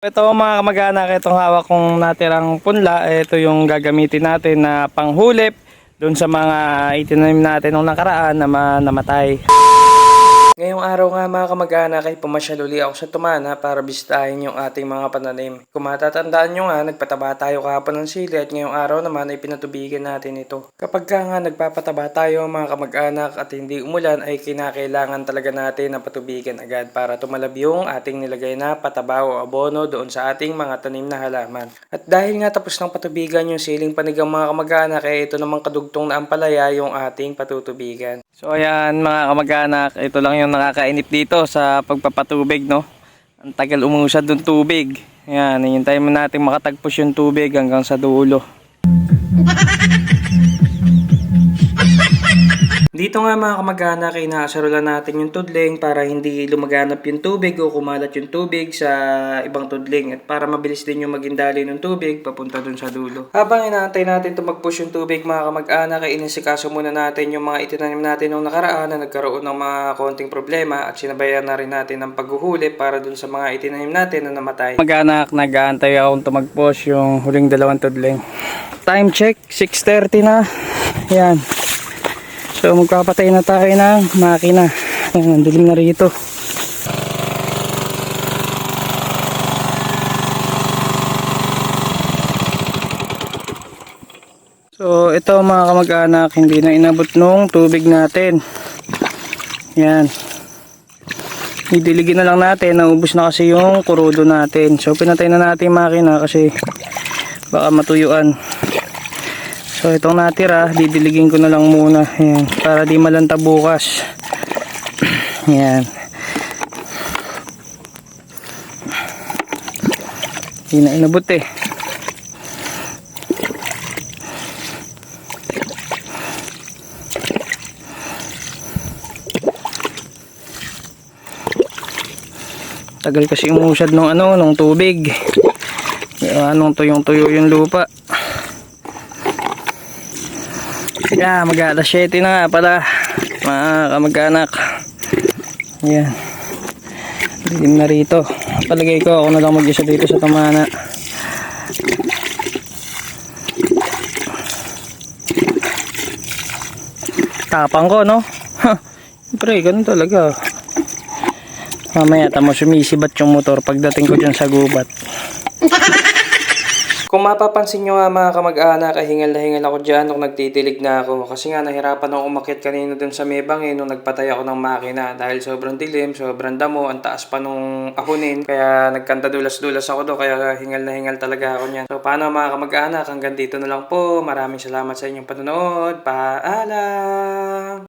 Ito mga kamag-anak, itong hawak kong natirang punla, ito yung gagamitin natin na panghulip doon sa mga itinanim natin nung nakaraan na ma- namatay. Ngayong araw nga mga kamag-anak ay pumasyal uli ako sa Tumana para bisitahin yung ating mga pananim. Kung matatandaan nyo nga, nagpataba tayo kahapon ng sili at ngayong araw naman ay pinatubigan natin ito. Kapag ka nga nagpapataba tayo mga kamag-anak at hindi umulan ay kinakailangan talaga natin na patubigan agad para tumalab yung ating nilagay na pataba o abono doon sa ating mga tanim na halaman. At dahil nga tapos ng patubigan yung siling panigang mga kamag-anak ay ito namang kadugtong na ampalaya yung ating patutubigan. So ayan mga kamag-anak, ito lang yung nakakainip dito sa pagpapatubig no. Ang tagal umusad ng tubig. Ayan, hintayin mo natin makatagpos yung tubig hanggang sa dulo. Dito nga mga kamag-anak, inaasarulan natin yung tudling para hindi lumaganap yung tubig o kumalat yung tubig sa ibang tudling at para mabilis din yung maging dali ng tubig papunta dun sa dulo. Habang inaantay natin ito mag-push yung tubig mga kamag-anak, ay inisikaso muna natin yung mga itinanim natin nung nakaraan na nagkaroon ng mga konting problema at sinabayan na rin natin ng paghuhuli para dun sa mga itinanim natin na namatay. Mag-anak, nag-aantay akong tumag-push yung huling dalawang tudling. Time check, 6.30 na. Yan. So magpapatay na tayo ng makina. Ayan, dilim na rito. So ito mga kamag-anak, hindi na inabot nung tubig natin. Yan. Idiligin na lang natin, naubos na kasi yung kurudo natin. So pinatay na natin yung makina kasi baka matuyuan. So itong natira, didiligin ko na lang muna. Ayan, para di malanta bukas. Ayan. Hindi na inabot eh. Tagal kasi umusad ng ano, ng tubig. Anong tuyong-tuyo yung lupa. Yeah, mag alas 7 na nga pala mga kamag-anak. Yan. Dilim na rito. Palagay ko ako na lang mag-isa dito sa tamana. Tapang ko, no? Ha, Siyempre, ganun talaga. Mamaya tamo sumisibat yung motor pagdating ko dyan sa gubat. Kung mapapansin nyo nga mga kamag-anak, ay hingal na hingal ako dyan nung nagtitilig na ako. Kasi nga nahirapan ako umakyat kanina dun sa Mebang eh, nung nagpatay ako ng makina. Dahil sobrang dilim, sobrang damo, ang taas pa nung ahonin. Kaya nagkanta dulas-dulas ako do, kaya hingal na hingal talaga ako niyan. So paano mga kamag-anak, hanggang dito na lang po. Maraming salamat sa inyong panonood. Paalam!